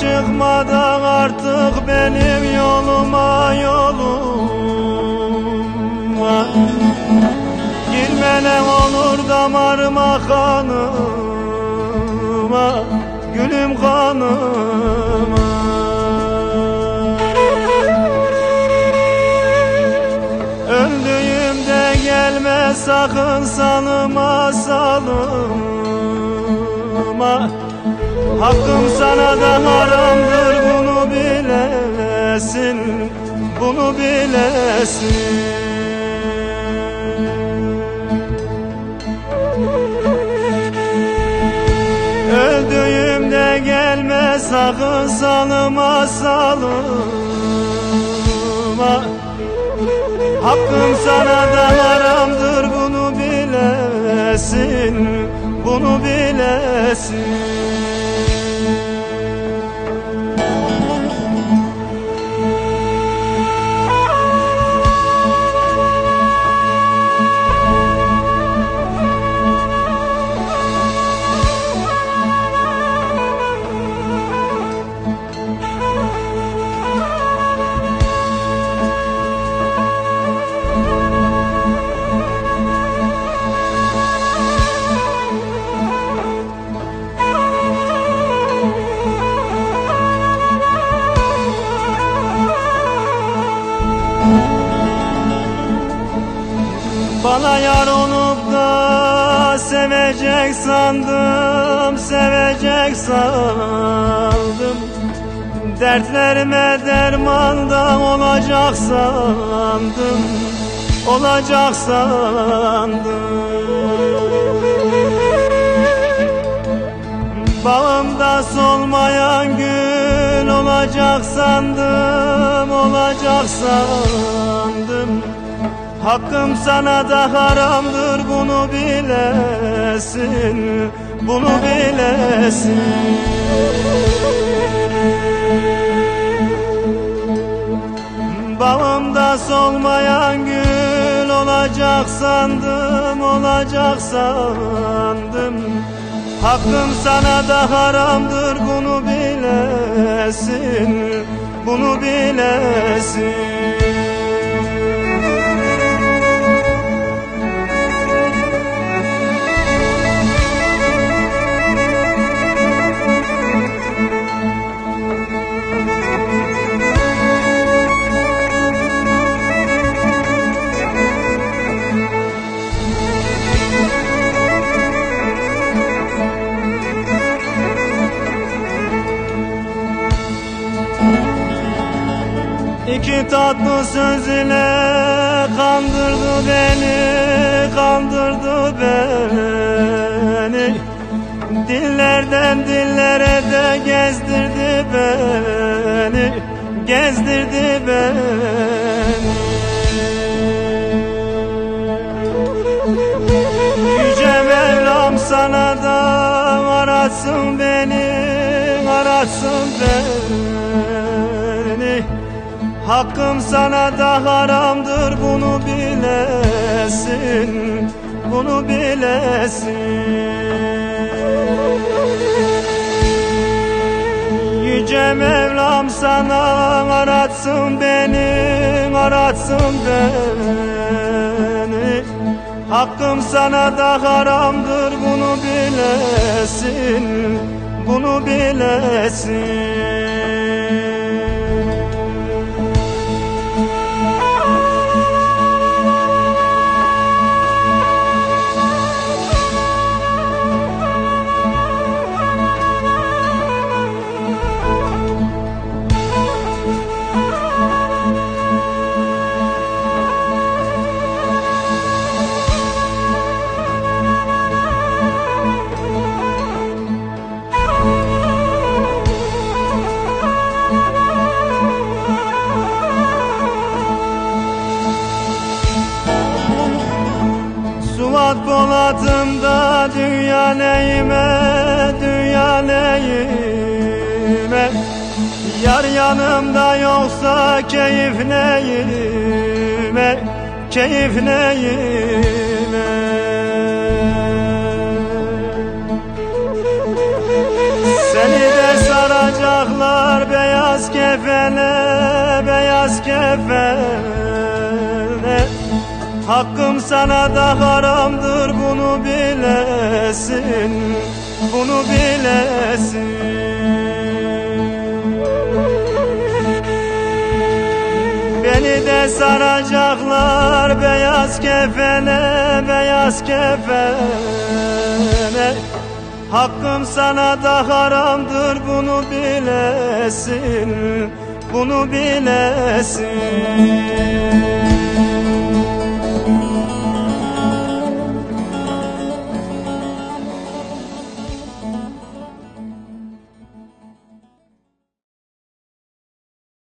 Çıkmadan artık benim yoluma yoluma. Girmene olur damarıma kanıma Gülüm kanıma. Öldüğümde gelme sakın sanıma salıma Hakkım sana da haramdır bunu bilesin Bunu bilesin. Öldüğümde gelme sakın salıma salıma. Hakkım sana da haramdır bunu bilesin Bunu bilesin yar olup da sevecek sandım, sevecek sandım. Dertlerime dermanda olacak sandım, olacak sandım. Bağımda solmayan gül olacak sandım, olacak sandım Hakkım sana da haramdır bunu bilesin Bunu bilesin. Bağımda solmayan gül olacak sandım Olacak sandım. Hakkım sana da haramdır bunu bilesin Bunu bilesin İki tatlı söz ile kandırdı beni, kandırdı beni. Dillerden dillere de gezdirdi beni, gezdirdi beni. Yüce Mevlam sana da aratsın beni, aratsın beni Hakkım sana da haramdır bunu bilesin Bunu bilesin. Yüce Mevlam sana aratsın beni Aratsın beni. Hakkım sana da haramdır bunu bilesin Bunu bilesin Suat Polat'ımda dünya neyime, dünya neyime? Yar yanımda yoksa keyif neyime, keyif neyime? Seni de saracak saracaklar beyaz kefene Beyaz kefene Hakkım sana da haramdır bunu bilesin Bunu bilesin. Beni de saracaklar beyaz kefene Beyaz kefene. Hakkım sana da haramdır bunu bilesin Bunu bilesin